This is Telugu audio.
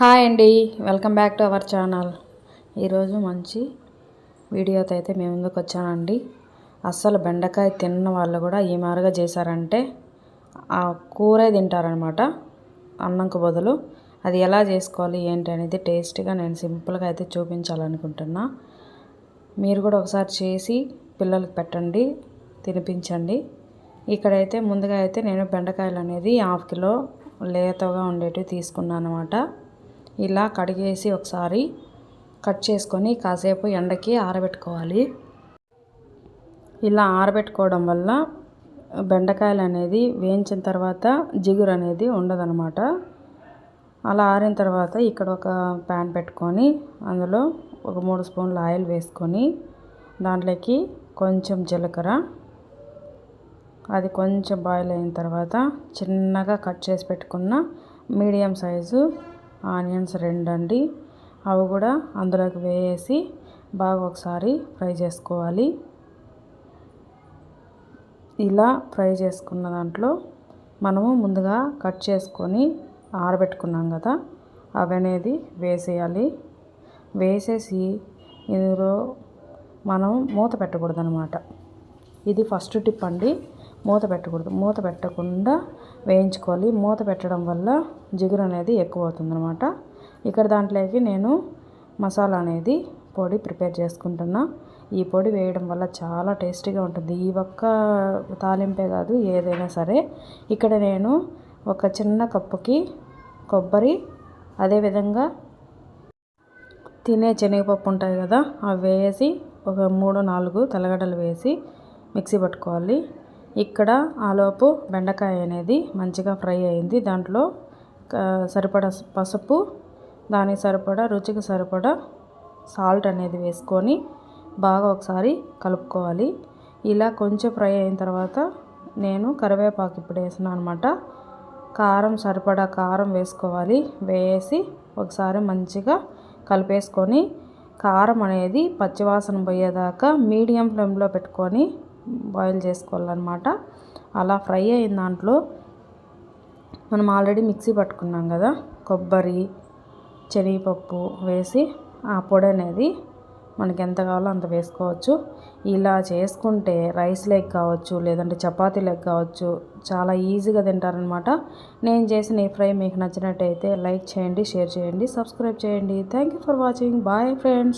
హాయ్ అండి. Welcome back to our channel. ఈరోజు మంచి వీడియోతో అయితే మేము ముందుకు వచ్చానండి అస్సలు బెండకాయ తిన్న వాళ్ళు కూడా ఈ మారుగా చేశారంటే ఆ కూరే తింటారనమాట అన్నంకు బదులు అది ఎలా చేసుకోవాలి ఏంటి అనేది టేస్ట్గా నేను సింపుల్గా అయితే చూపించాలనుకుంటున్నా. మీరు కూడా ఒకసారి చేసి పిల్లలకి పెట్టండి తినిపించండి. ఇక్కడైతే ముందుగా అయితే నేను బెండకాయలు అనేది హాఫ్ కిలో లేతగా ఉండేటివి తీసుకున్నాను అనమాట ఇలా కడిగేసి ఒకసారి కట్ చేసుకొని కాసేపు ఎండకి ఆరబెట్టుకోవాలి. ఇలా ఆరబెట్టుకోవడం వల్ల బెండకాయలు అనేది వేయించిన తర్వాత జిగురు అనేది ఉండదనమాట అలా ఆరిన తర్వాత ఇక్కడ ఒక ప్యాన్ పెట్టుకొని అందులో ఒక మూడు స్పూన్లు ఆయిల్ వేసుకొని దాంట్లోకి కొంచెం జీలకర్ర అది కొంచెం బాయిల్ అయిన తర్వాత చిన్నగా కట్ చేసి పెట్టుకున్న మీడియం సైజు ఆనియన్స్ రెండు అండి అవి కూడా అందులోకి వేసి బాగా ఒకసారి ఫ్రై చేసుకోవాలి. ఇలా ఫ్రై చేసుకున్న దాంట్లో మనము ముందుగా కట్ చేసుకొని ఆరబెట్టుకున్నాం కదా అవి అనేది వేసేయాలి. వేసేసి ఇందులో మనం మూత పెట్టకూడదు అనమాట ఇది ఫస్ట్ టిప్ అండి. మూత పెట్టకూడదు. మూత పెట్టకుండా వేయించుకోవాలి. మూత పెట్టడం వల్ల జిగురు అనేది ఎక్కువ అవుతుందనమాట ఇక్కడ దాంట్లోకి నేను మసాలా అనేది పొడి ప్రిపేర్ చేసుకుంటున్నా. ఈ పొడి వేయడం వల్ల చాలా టేస్టీగా ఉంటుంది. ఈ ఒక్క తాలింపే కాదు ఏదైనా సరే. ఇక్కడ నేను ఒక చిన్న కప్పుకి కొబ్బరి అదేవిధంగా తినే శనగపప్పు ఉంటాయి కదా అవి వేసి ఒక మూడు నాలుగు తెల్లగడ్డలు వేసి మిక్సీ పట్టుకోవాలి. ఇక్కడ ఆలోపు బెండకాయ అనేది మంచిగా ఫ్రై అయింది. దాంట్లో సరిపడా పసుపు దానికి సరిపడా రుచికి సరిపడా సాల్ట్ అనేది వేసుకొని బాగా ఒకసారి కలుపుకోవాలి. ఇలా కొంచెం ఫ్రై అయిన తర్వాత నేను కరివేపాకు ఇప్పుడు వేసినా అనమాట కారం సరిపడా కారం వేసుకోవాలి. వేసి ఒకసారి మంచిగా కలిపేసుకొని కారం అనేది పచ్చివాసన పోయేదాకా మీడియం ఫ్లేమ్లో పెట్టుకొని బాయిల్ చేసుకోవాలన్నమాట. అలా ఫ్రై అయిన దాంట్లో మనం ఆల్రెడీ మిక్సీ పట్టుకున్నాం కదా కొబ్బరి శనగపప్పు వేసి ఆ పొడి అనేది మనకి ఎంత కావాలో అంత వేసుకోవచ్చు. ఇలా చేసుకుంటే రైస్ లెగ్ కావచ్చు లేదంటే చపాతీ లెగ్ కావచ్చు చాలా ఈజీగా తింటారనమాట నేను చేసిన ఈ ఫ్రై మీకు నచ్చినట్టయితే లైక్ చేయండి షేర్ చేయండి సబ్స్క్రైబ్ చేయండి. Thank you for watching. Bye friends.